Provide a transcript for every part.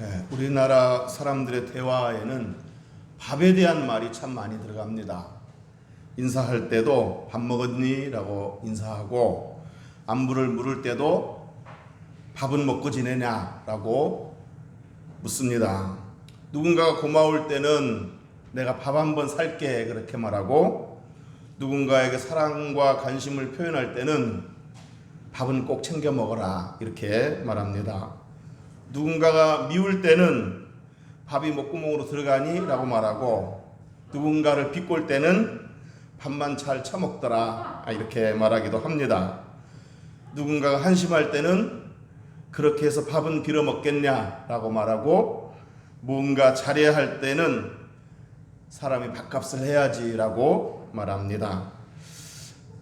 예, 우리나라 사람들의 대화에는 밥에 대한 말이 참 많이 들어갑니다. 인사할 때도 밥 먹었니?라고 인사하고 안부를 물을 때도 밥은 먹고 지내냐 라고 묻습니다. 누군가가 고마울 때는 내가 밥 한 번 살게 그렇게 말하고 누군가에게 사랑과 관심을 표현할 때는 밥은 꼭 챙겨 먹어라 이렇게 말합니다. 누군가가 미울 때는 밥이 목구멍으로 들어가니? 라고 말하고 누군가를 비꼴 때는 밥만 잘 처먹더라 이렇게 말하기도 합니다. 누군가가 한심할 때는 그렇게 해서 밥은 빌어 먹겠냐? 라고 말하고 뭔가 잘해야 할 때는 사람이 밥값을 해야지 라고 말합니다.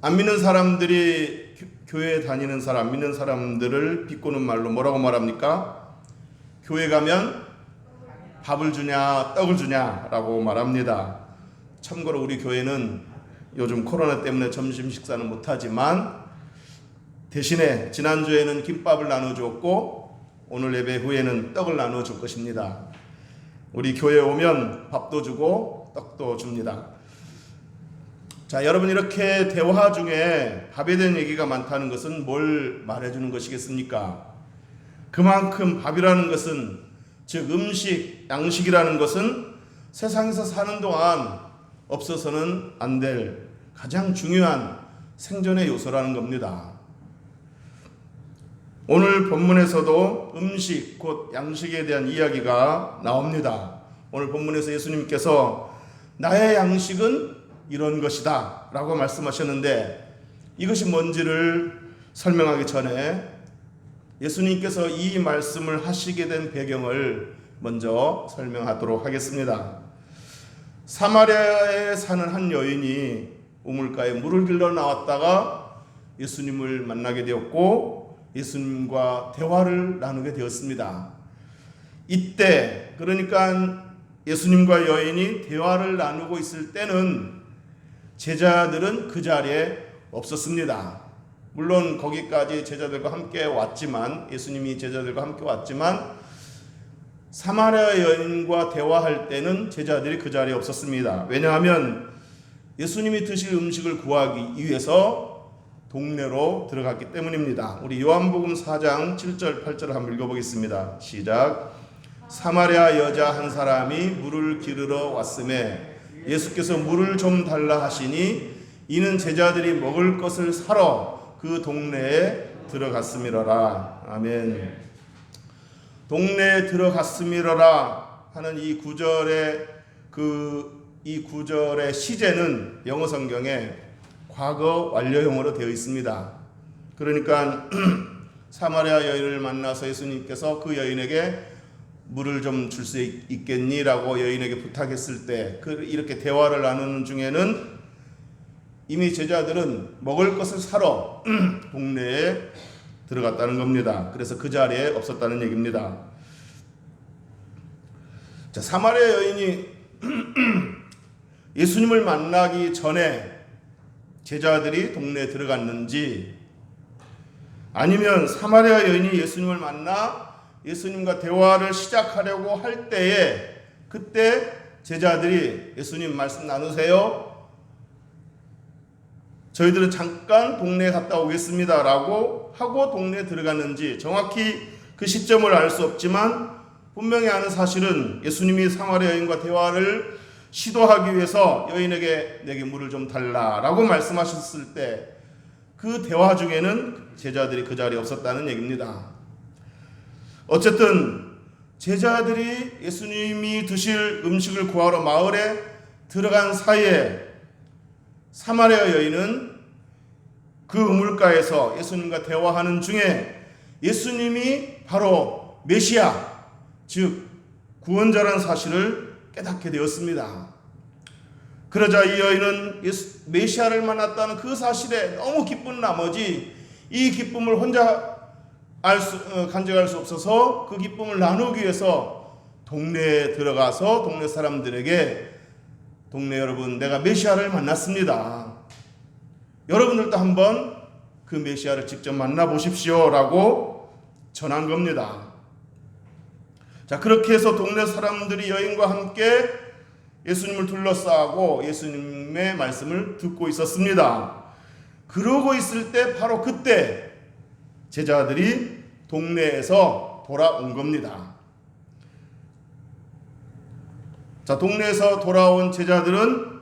안 믿는 사람들이 교- 교회에 다니는 사람, 안 믿는 사람들을 비꼬는 말로 뭐라고 말합니까? 교회 가면 밥을 주냐, 떡을 주냐라고 말합니다. 참고로 우리 교회는 요즘 코로나 때문에 점심 식사는 못하지만 대신에 지난주에는 김밥을 나눠주었고 오늘 예배 후에는 떡을 나눠줄 것입니다. 우리 교회 오면 밥도 주고 떡도 줍니다. 자, 여러분 이렇게 대화 중에 밥에 대한 얘기가 많다는 것은 뭘 말해주는 것이겠습니까? 그만큼 밥이라는 것은 즉 음식, 양식이라는 것은 세상에서 사는 동안 없어서는 안 될 가장 중요한 생존의 요소라는 겁니다. 오늘 본문에서도 음식 곧 양식에 대한 이야기가 나옵니다. 오늘 본문에서 예수님께서 나의 양식은 이런 것이다 라고 말씀하셨는데 이것이 뭔지를 설명하기 전에 예수님께서 이 말씀을 하시게 된 배경을 먼저 설명하도록 하겠습니다. 사마리아에 사는 한 여인이 우물가에 물을 길러 나왔다가 예수님을 만나게 되었고 예수님과 대화를 나누게 되었습니다. 이때 그러니까 예수님과 여인이 대화를 나누고 있을 때는 제자들은 그 자리에 없었습니다. 물론 거기까지 제자들과 함께 왔지만 예수님이 제자들과 함께 왔지만 사마리아 여인과 대화할 때는 제자들이 그 자리에 없었습니다. 왜냐하면 예수님이 드실 음식을 구하기 위해서 동네로 들어갔기 때문입니다. 우리 요한복음 4장 7절 8절을 한번 읽어보겠습니다. 시작. 사마리아 여자 한 사람이 물을 기르러 왔음에 예수께서 물을 좀 달라 하시니 이는 제자들이 먹을 것을 사러 그 동네에 들어갔음이러라. 아멘. 동네에 들어갔음이러라 하는 이 구절의 그 이 구절의 시제는 영어 성경에 과거 완료형으로 되어 있습니다. 그러니까 사마리아 여인을 만나서 예수님께서 그 여인에게 물을 좀 줄 수 있겠니라고 여인에게 부탁했을 때그 이렇게 대화를 나누는 중에는 이미 제자들은 먹을 것을 사러 동네에 들어갔다는 겁니다. 그래서 그 자리에 없었다는 얘기입니다. 자, 사마리아 여인이 예수님을 만나기 전에 제자들이 동네에 들어갔는지 아니면 사마리아 여인이 예수님을 만나 예수님과 대화를 시작하려고 할 때에 그때 제자들이 예수님 말씀 나누세요. 저희들은 잠깐 동네에 갔다 오겠습니다 라고 하고 동네에 들어갔는지 정확히 그 시점을 알 수 없지만 분명히 아는 사실은 예수님이 사마리아 여인과 대화를 시도하기 위해서 여인에게 내게 물을 좀 달라라고 말씀하셨을 때 그 대화 중에는 제자들이 그 자리에 없었다는 얘기입니다. 어쨌든 제자들이 예수님이 드실 음식을 구하러 마을에 들어간 사이에 사마리아 여인은 그 우물가에서 예수님과 대화하는 중에 예수님이 바로 메시아 즉 구원자라는 사실을 깨닫게 되었습니다. 그러자 이 여인은 예수, 메시아를 만났다는 그 사실에 너무 기쁜 나머지 이 기쁨을 혼자 알 수, 어, 간직할 수 없어서 그 기쁨을 나누기 위해서 동네에 들어가서 동네 사람들에게 동네 여러분 내가 메시아를 만났습니다. 여러분들도 한번 그 메시아를 직접 만나 보십시오 라고 전한 겁니다. 자, 그렇게 해서 동네 사람들이 여인과 함께 예수님을 둘러싸고 예수님의 말씀을 듣고 있었습니다. 그러고 있을 때 바로 그때 제자들이 동네에서 돌아온 겁니다. 자, 동네에서 돌아온 제자들은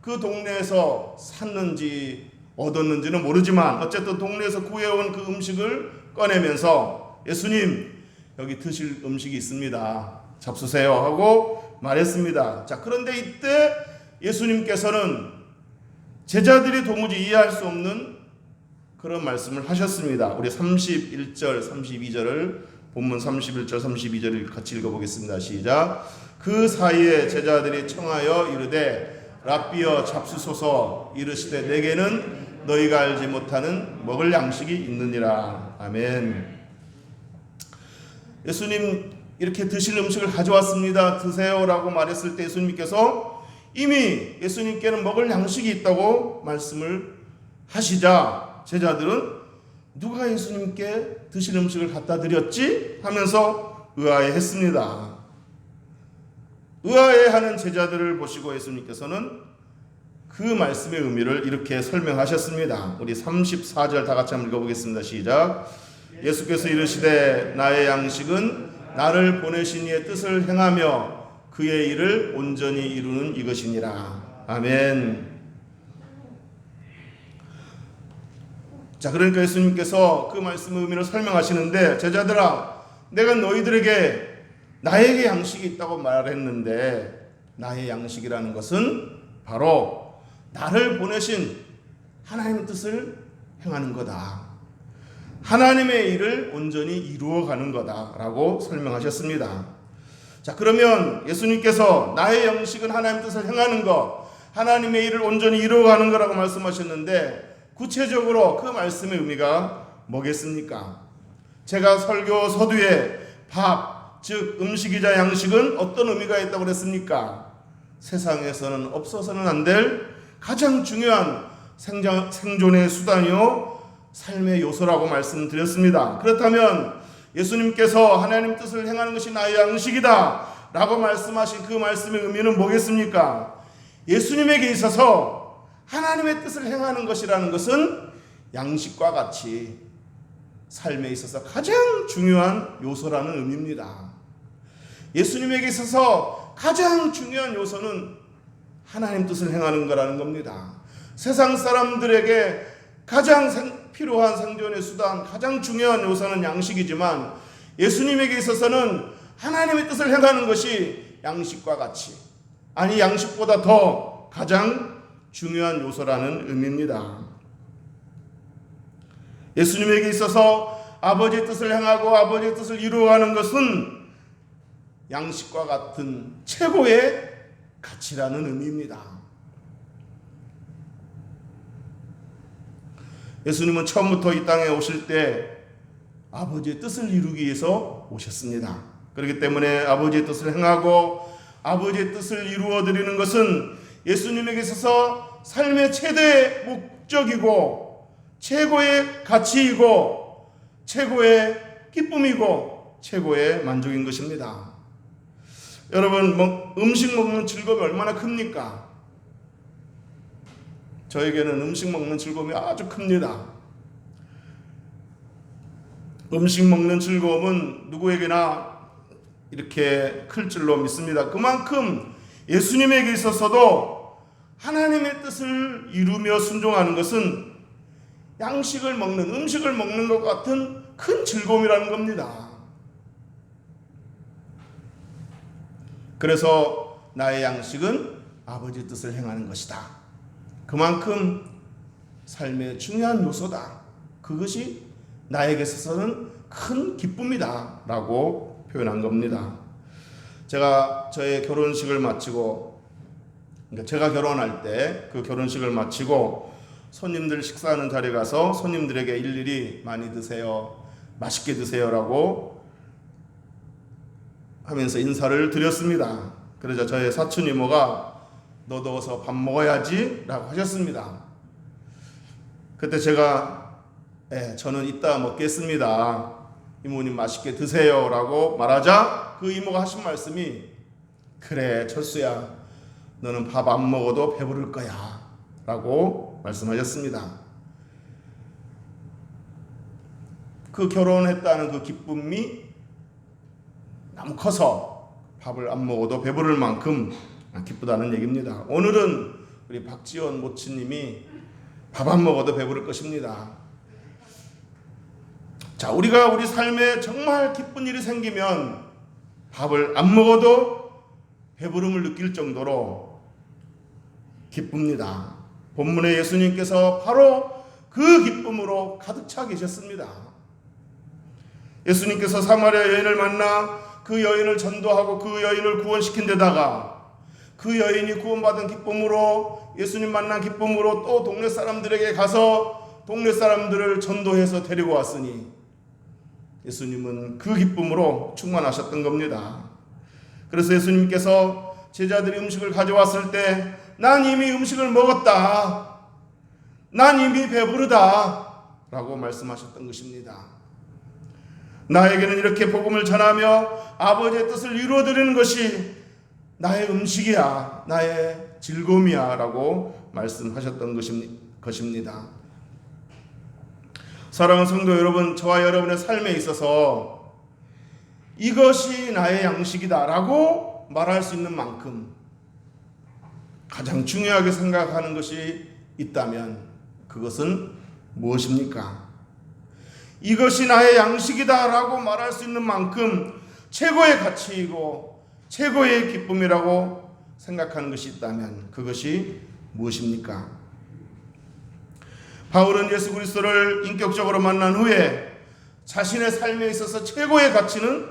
그 동네에서 샀는지 얻었는지는 모르지만 어쨌든 동네에서 구해온 그 음식을 꺼내면서 예수님 여기 드실 음식이 있습니다. 잡수세요 하고 말했습니다. 자, 그런데 이때 예수님께서는 제자들이 도무지 이해할 수 없는 그런 말씀을 하셨습니다. 우리 31절, 32절을 본문 31절, 32절을 같이 읽어보겠습니다. 시작. 그 사이에 제자들이 청하여 이르되 랍비여 잡수소서 이르시되 내게는 너희가 알지 못하는 먹을 양식이 있느니라. 아멘. 예수님 이렇게 드실 음식을 가져왔습니다. 드세요라고 말했을 때 예수님께서 이미 예수님께는 먹을 양식이 있다고 말씀을 하시자 제자들은 누가 예수님께 드실 음식을 갖다 드렸지 하면서 의아해했습니다. 의아해하는 제자들을 보시고 예수님께서는 그 말씀의 의미를 이렇게 설명하셨습니다. 우리 34절 다 같이 한번 읽어보겠습니다. 시작. 예수께서 이르시되 나의 양식은 나를 보내신 이의 뜻을 행하며 그의 일을 온전히 이루는 이것이니라. 아멘. 자, 그러니까 예수님께서 그 말씀의 의미를 설명하시는데 제자들아, 내가 너희들에게 나에게 양식이 있다고 말했는데 나의 양식이라는 것은 바로 나를 보내신 하나님의 뜻을 행하는 거다. 하나님의 일을 온전히 이루어 가는 거다라고 설명하셨습니다. 자, 그러면 예수님께서 나의 양식은 하나님의 뜻을 행하는 것, 하나님의 일을 온전히 이루어 가는 거라고 말씀하셨는데 구체적으로 그 말씀의 의미가 뭐겠습니까? 제가 설교 서두에 밥, 즉 음식이자 양식은 어떤 의미가 있다고 그랬습니까? 세상에서는 없어서는 안 될 가장 중요한 생장, 생존의 수단이요 삶의 요소라고 말씀드렸습니다. 그렇다면 예수님께서 하나님 뜻을 행하는 것이 나의 양식이다 라고 말씀하신 그 말씀의 의미는 뭐겠습니까? 예수님에게 있어서 하나님의 뜻을 행하는 것이라는 것은 양식과 같이 삶에 있어서 가장 중요한 요소라는 의미입니다. 예수님에게 있어서 가장 중요한 요소는 하나님 뜻을 행하는 거라는 겁니다. 세상 사람들에게 가장 생, 필요한 생존의 수단, 가장 중요한 요소는 양식이지만 예수님에게 있어서는 하나님의 뜻을 행하는 것이 양식과 같이 아니 양식보다 더 가장 중요한 요소라는 의미입니다. 예수님에게 있어서 아버지의 뜻을 행하고 아버지의 뜻을 이루어가는 것은 양식과 같은 최고의 가치라는 의미입니다. 예수님은 처음부터 이 땅에 오실 때 아버지의 뜻을 이루기 위해서 오셨습니다. 그렇기 때문에 아버지의 뜻을 행하고 아버지의 뜻을 이루어 드리는 것은 예수님에게 있어서 삶의 최대의 목적이고 최고의 가치이고 최고의 기쁨이고 최고의 만족인 것입니다. 여러분 음식 먹는 즐거움이 얼마나 큽니까? 저에게는 음식 먹는 즐거움이 아주 큽니다. 음식 먹는 즐거움은 누구에게나 이렇게 클 줄로 믿습니다. 그만큼 예수님에게 있어서도 하나님의 뜻을 이루며 순종하는 것은 양식을 먹는 음식을 먹는 것 같은 큰 즐거움이라는 겁니다. 그래서 나의 양식은 아버지 뜻을 행하는 것이다. 그만큼 삶의 중요한 요소다. 그것이 나에게 있어서는 큰 기쁨이다. 라고 표현한 겁니다. 제가 저의 결혼식을 마치고, 그러니까 제가 결혼할 때 그 결혼식을 마치고 손님들 식사하는 자리에 가서 손님들에게 일일이 많이 드세요. 맛있게 드세요라고 하면서 인사를 드렸습니다. 그러자 저의 사촌 이모가 너도 어서 밥 먹어야지 라고 하셨습니다. 그때 제가 예, 저는 이따 먹겠습니다. 이모님 맛있게 드세요 라고 말하자 그 이모가 하신 말씀이 그래 철수야 너는 밥 안 먹어도 배부를 거야 라고 말씀하셨습니다. 그 결혼했다는 그 기쁨이 너무 커서 밥을 안 먹어도 배부를 만큼 기쁘다는 얘기입니다. 오늘은 우리 박지원 모치님이 밥 안 먹어도 배부를 것입니다. 자, 우리가 우리 삶에 정말 기쁜 일이 생기면 밥을 안 먹어도 배부름을 느낄 정도로 기쁩니다. 본문에 예수님께서 바로 그 기쁨으로 가득 차 계셨습니다. 예수님께서 사마리아 여인을 만나 그 여인을 전도하고 그 여인을 구원시킨 데다가 그 여인이 구원받은 기쁨으로 예수님 만난 기쁨으로 또 동네 사람들에게 가서 동네 사람들을 전도해서 데리고 왔으니 예수님은 그 기쁨으로 충만하셨던 겁니다. 그래서 예수님께서 제자들이 음식을 가져왔을 때 난 이미 음식을 먹었다. 난 이미 배부르다. 라고 말씀하셨던 것입니다. 나에게는 이렇게 복음을 전하며 아버지의 뜻을 이루어드리는 것이 나의 음식이야, 나의 즐거움이야 라고 말씀하셨던 것입니다. 사랑하는 성도 여러분, 저와 여러분의 삶에 있어서 이것이 나의 양식이다 라고 말할 수 있는 만큼 가장 중요하게 생각하는 것이 있다면 그것은 무엇입니까? 이것이 나의 양식이다라고 말할 수 있는 만큼 최고의 가치이고 최고의 기쁨이라고 생각하는 것이 있다면 그것이 무엇입니까? 바울은 예수 그리스도를 인격적으로 만난 후에 자신의 삶에 있어서 최고의 가치는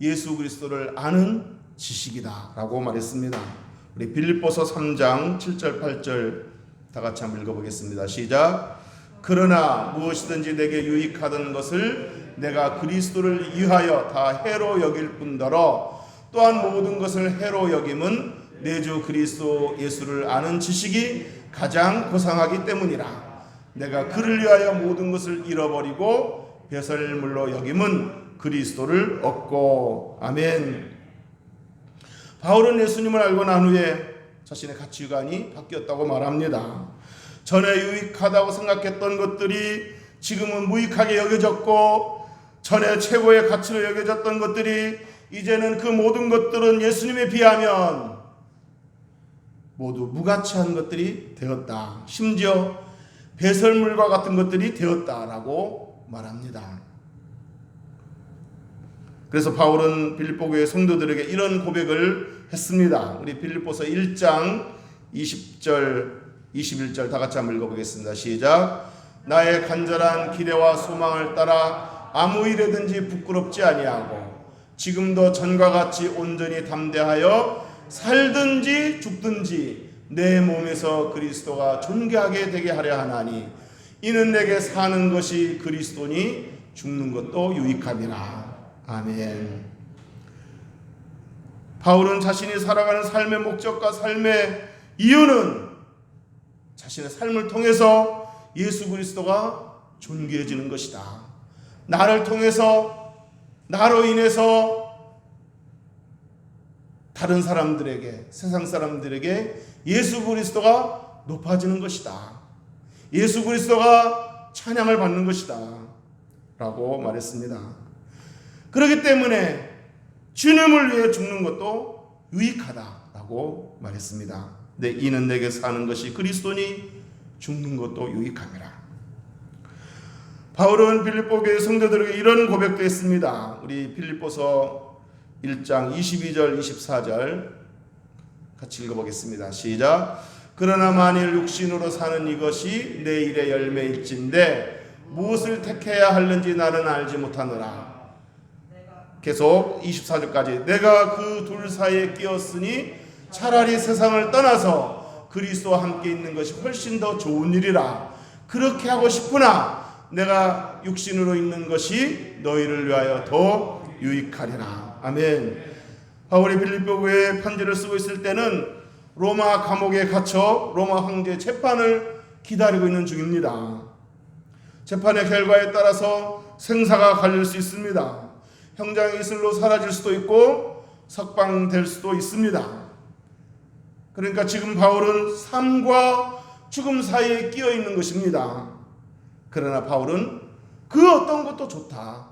예수 그리스도를 아는 지식이다라고 말했습니다. 우리 빌립보서 3장 7절 8절 다 같이 한번 읽어보겠습니다. 시작. 그러나 무엇이든지 내게 유익하던 것을 내가 그리스도를 위하여 다 해로 여길 뿐더러 또한 모든 것을 해로 여김은 내 주 그리스도 예수를 아는 지식이 가장 고상하기 때문이라. 내가 그를 위하여 모든 것을 잃어버리고 배설물로 여김은 그리스도를 얻고 아멘. 바울은 예수님을 알고 난 후에 자신의 가치관이 바뀌었다고 말합니다. 전에 유익하다고 생각했던 것들이 지금은 무익하게 여겨졌고 전에 최고의 가치로 여겨졌던 것들이 이제는 그 모든 것들은 예수님에 비하면 모두 무가치한 것들이 되었다. 심지어 배설물과 같은 것들이 되었다라고 말합니다. 그래서 바울은 빌립보 교회 성도들에게 이런 고백을 했습니다. 우리 빌립보서 1장 20절 21절 다 같이 한번 읽어보겠습니다. 시작. 나의 간절한 기대와 소망을 따라 아무 일에든지 부끄럽지 아니하고 지금도 전과 같이 온전히 담대하여 살든지 죽든지 내 몸에서 그리스도가 존귀하게 되게 하려 하나니 이는 내게 사는 것이 그리스도니 죽는 것도 유익함이라. 아멘. 바울은 자신이 살아가는 삶의 목적과 삶의 이유는 자신의 삶을 통해서 예수 그리스도가 존귀해지는 것이다. 나를 통해서 나로 인해서 다른 사람들에게 세상 사람들에게 예수 그리스도가 높아지는 것이다. 예수 그리스도가 찬양을 받는 것이다. 라고 말했습니다. 그렇기 때문에 주님을 위해 죽는 것도 유익하다라고 말했습니다. 내 이는 내게 사는 것이 그리스도니 죽는 것도 유익함이라. 바울은 빌립보 교회 성도들에게 이런 고백도 했습니다. 우리 빌립보서 1장 22절 24절 같이 읽어보겠습니다. 시작. 그러나 만일 육신으로 사는 이것이 내 일의 열매일진데 무엇을 택해야 하는지 나는 알지 못하노라. 계속 24절까지 내가 그 둘 사이에 끼었으니 차라리 세상을 떠나서 그리스도와 함께 있는 것이 훨씬 더 좋은 일이라. 그렇게 하고 싶으나 내가 육신으로 있는 것이 너희를 위하여 더 유익하리라. 아멘. 바울이 빌립보 교회에 편지를 쓰고 있을 때는 로마 감옥에 갇혀 로마 황제 재판을 기다리고 있는 중입니다. 재판의 결과에 따라서 생사가 갈릴 수 있습니다. 형장 이슬로 사라질 수도 있고 석방될 수도 있습니다. 그러니까 지금 바울은 삶과 죽음 사이에 끼어 있는 것입니다. 그러나 바울은 그 어떤 것도 좋다.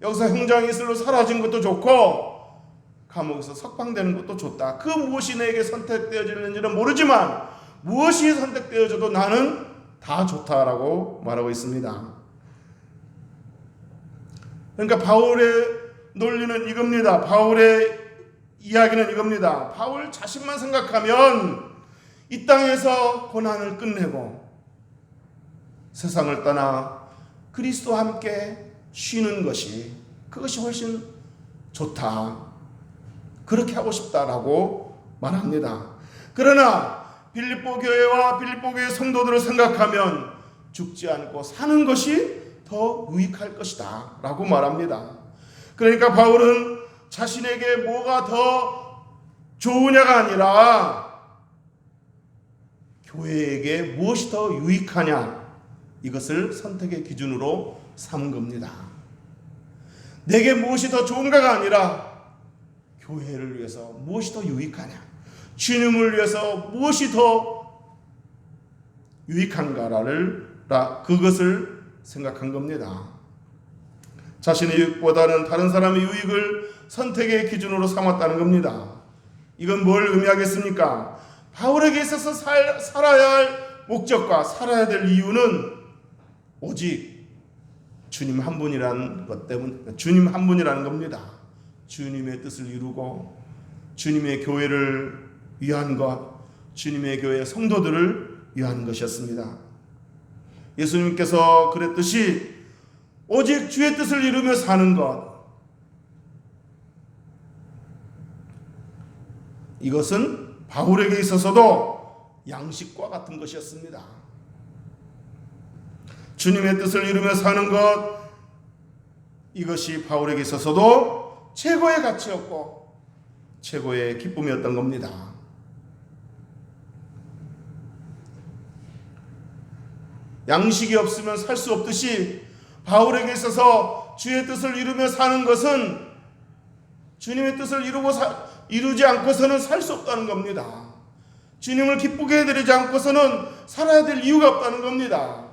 여기서 형장 이슬로 사라진 것도 좋고 감옥에서 석방되는 것도 좋다. 그 무엇이 내게 선택되어질는지는 모르지만 무엇이 선택되어져도 나는 다 좋다라고 말하고 있습니다. 그러니까 바울의 논리는 이겁니다. 바울의 이야기는 이겁니다. 바울 자신만 생각하면 이 땅에서 고난을 끝내고 세상을 떠나 그리스도와 함께 쉬는 것이 그것이 훨씬 좋다. 그렇게 하고 싶다라고 말합니다. 그러나 빌립보 교회와 빌립보 교회 성도들을 생각하면 죽지 않고 사는 것이 더 유익할 것이다 라고 말합니다. 그러니까 바울은 자신에게 뭐가 더 좋으냐가 아니라 교회에게 무엇이 더 유익하냐 이것을 선택의 기준으로 삼은 겁니다. 내게 무엇이 더 좋은가가 아니라 교회를 위해서 무엇이 더 유익하냐 주님을 위해서 무엇이 더 유익한가를 그것을 생각한 겁니다. 자신의 유익보다는 다른 사람의 유익을 선택의 기준으로 삼았다는 겁니다. 이건 뭘 의미하겠습니까? 바울에게 있어서 살, 살아야 할 목적과 살아야 될 이유는 오직 주님 한 분이라는 것 때문, 주님 한 분이라는 겁니다. 주님의 뜻을 이루고 주님의 교회를 위한 것, 주님의 교회 성도들을 위한 것이었습니다. 예수님께서 그랬듯이 오직 주의 뜻을 이루며 사는 것. 이것은 바울에게 있어서도 양식과 같은 것이었습니다. 주님의 뜻을 이루며 사는 것. 이것이 바울에게 있어서도 최고의 가치였고 최고의 기쁨이었던 겁니다. 양식이 없으면 살 수 없듯이 바울에게 있어서 주의 뜻을 이루며 사는 것은 주님의 뜻을 이루고 사, 이루지 않고서는 살 수 없다는 겁니다. 주님을 기쁘게 해드리지 않고서는 살아야 될 이유가 없다는 겁니다.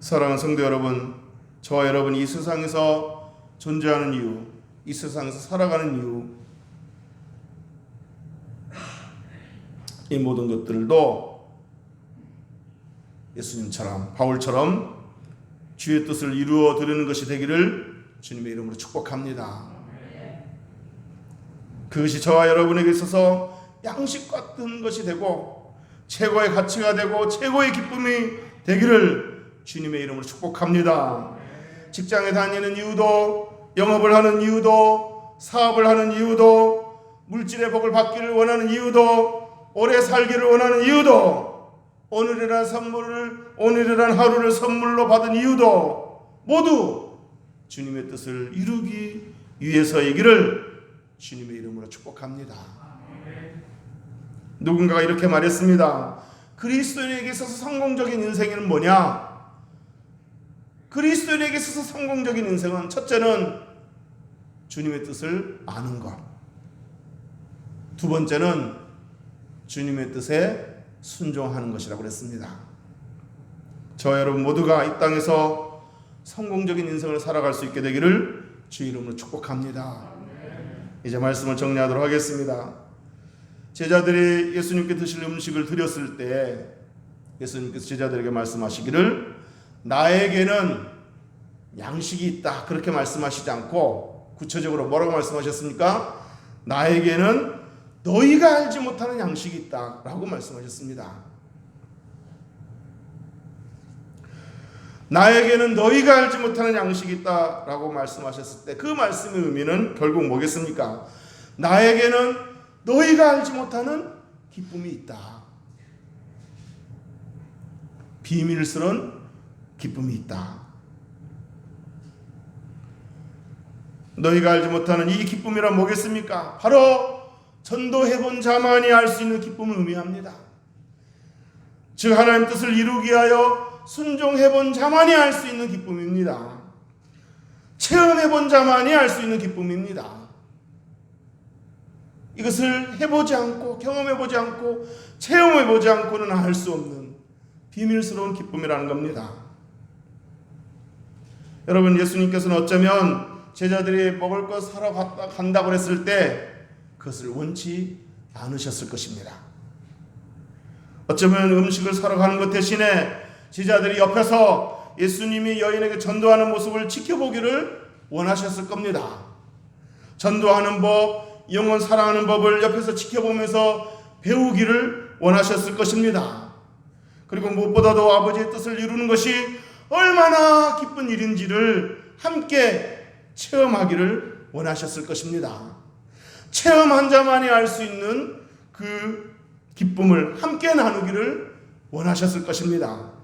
사랑하는 성도 여러분, 저와 여러분이 이 세상에서 존재하는 이유, 이 세상에서 살아가는 이유, 이 모든 것들도 예수님처럼 바울처럼 주의 뜻을 이루어 드리는 것이 되기를 주님의 이름으로 축복합니다. 그것이 저와 여러분에게 있어서 양식 같은 것이 되고 최고의 가치가 되고 최고의 기쁨이 되기를 주님의 이름으로 축복합니다. 직장에 다니는 이유도 영업을 하는 이유도 사업을 하는 이유도 물질의 복을 받기를 원하는 이유도 오래 살기를 원하는 이유도 오늘이란 선물을 오늘이란 하루를 선물로 받은 이유도 모두 주님의 뜻을 이루기 위해서이기를 주님의 이름으로 축복합니다. 누군가가 이렇게 말했습니다. 그리스도인에게 있어서 성공적인 인생은 뭐냐? 그리스도인에게 있어서 성공적인 인생은 첫째는 주님의 뜻을 아는 것. 두 번째는 주님의 뜻에 순종하는 것이라고 그랬습니다. 저 여러분 모두가 이 땅에서 성공적인 인생을 살아갈 수 있게 되기를 주 이름으로 축복합니다. 이제 말씀을 정리하도록 하겠습니다. 제자들이 예수님께 드실 음식을 드렸을 때 예수님께서 제자들에게 말씀하시기를 나에게는 양식이 있다 그렇게 말씀하시지 않고 구체적으로 뭐라고 말씀하셨습니까? 나에게는 너희가 알지 못하는 양식이 있다라고 말씀하셨습니다. 나에게는 너희가 알지 못하는 양식이 있다라고 말씀하셨을 때 그 말씀의 의미는 결국 뭐겠습니까? 나에게는 너희가 알지 못하는 기쁨이 있다. 비밀스러운 기쁨이 있다. 너희가 알지 못하는 이 기쁨이란 뭐겠습니까? 바로 전도해본 자만이 알 수 있는 기쁨을 의미합니다. 즉 하나님 뜻을 이루기 위하여 순종해본 자만이 알 수 있는 기쁨입니다. 체험해본 자만이 알 수 있는 기쁨입니다. 이것을 해보지 않고 경험해보지 않고 체험해보지 않고는 알 수 없는 비밀스러운 기쁨이라는 겁니다. 여러분 예수님께서는 어쩌면 제자들이 먹을 것 사러 갔다 간다고 했을 때 그것을 원치 않으셨을 것입니다. 어쩌면 음식을 사러 가는 것 대신에 제자들이 옆에서 예수님이 여인에게 전도하는 모습을 지켜보기를 원하셨을 겁니다. 전도하는 법, 영혼 사랑하는 법을 옆에서 지켜보면서 배우기를 원하셨을 것입니다. 그리고 무엇보다도 아버지의 뜻을 이루는 것이 얼마나 기쁜 일인지를 함께 체험하기를 원하셨을 것입니다. 체험한 자만이 알 수 있는 그 기쁨을 함께 나누기를 원하셨을 것입니다.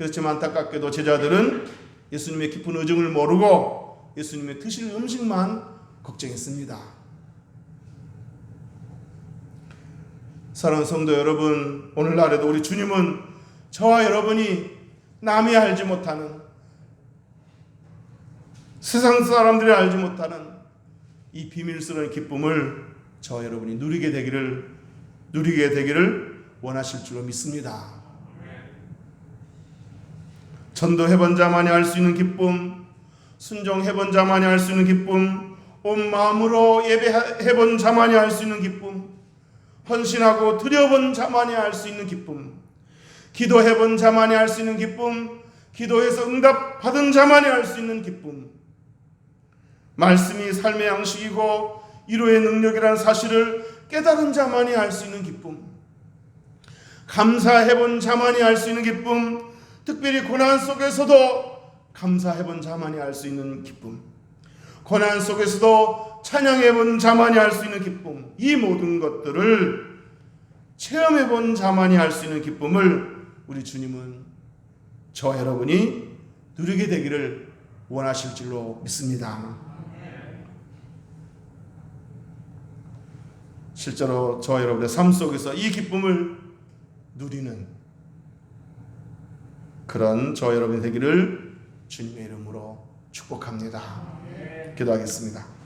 그렇지만 안타깝게도 제자들은 예수님의 깊은 의중을 모르고 예수님의 드실 음식만 걱정했습니다. 사랑하는 성도 여러분, 오늘날에도 우리 주님은 저와 여러분이 남이 알지 못하는 세상 사람들이 알지 못하는 이 비밀스러운 기쁨을 저와 여러분이 누리게 되기를 누리게 되기를 원하실 줄로 믿습니다. 전도해본 자만이 알 수 있는 기쁨, 순종해본 자만이 알 수 있는 기쁨, 온 마음으로 예배해본 자만이 알 수 있는 기쁨, 헌신하고 드려본 자만이 알 수 있는 기쁨, 기도해본 자만이 알 수 있는 기쁨, 기도해서 응답 받은 자만이 알 수 있는 기쁨, 말씀이 삶의 양식이고 위로의 능력이라는 사실을 깨달은 자만이 알 수 있는 기쁨, 감사해본 자만이 알 수 있는 기쁨, 특별히 고난 속에서도 감사해본 자만이 알 수 있는 기쁨, 고난 속에서도 찬양해본 자만이 알 수 있는 기쁨, 이 모든 것들을 체험해본 자만이 알 수 있는 기쁨을 우리 주님은 저 여러분이 누리게 되기를 원하실 줄로 믿습니다. 실제로 저 여러분의 삶 속에서 이 기쁨을 누리는 그런 저 여러분이 되기를 주님의 이름으로 축복합니다. 기도하겠습니다.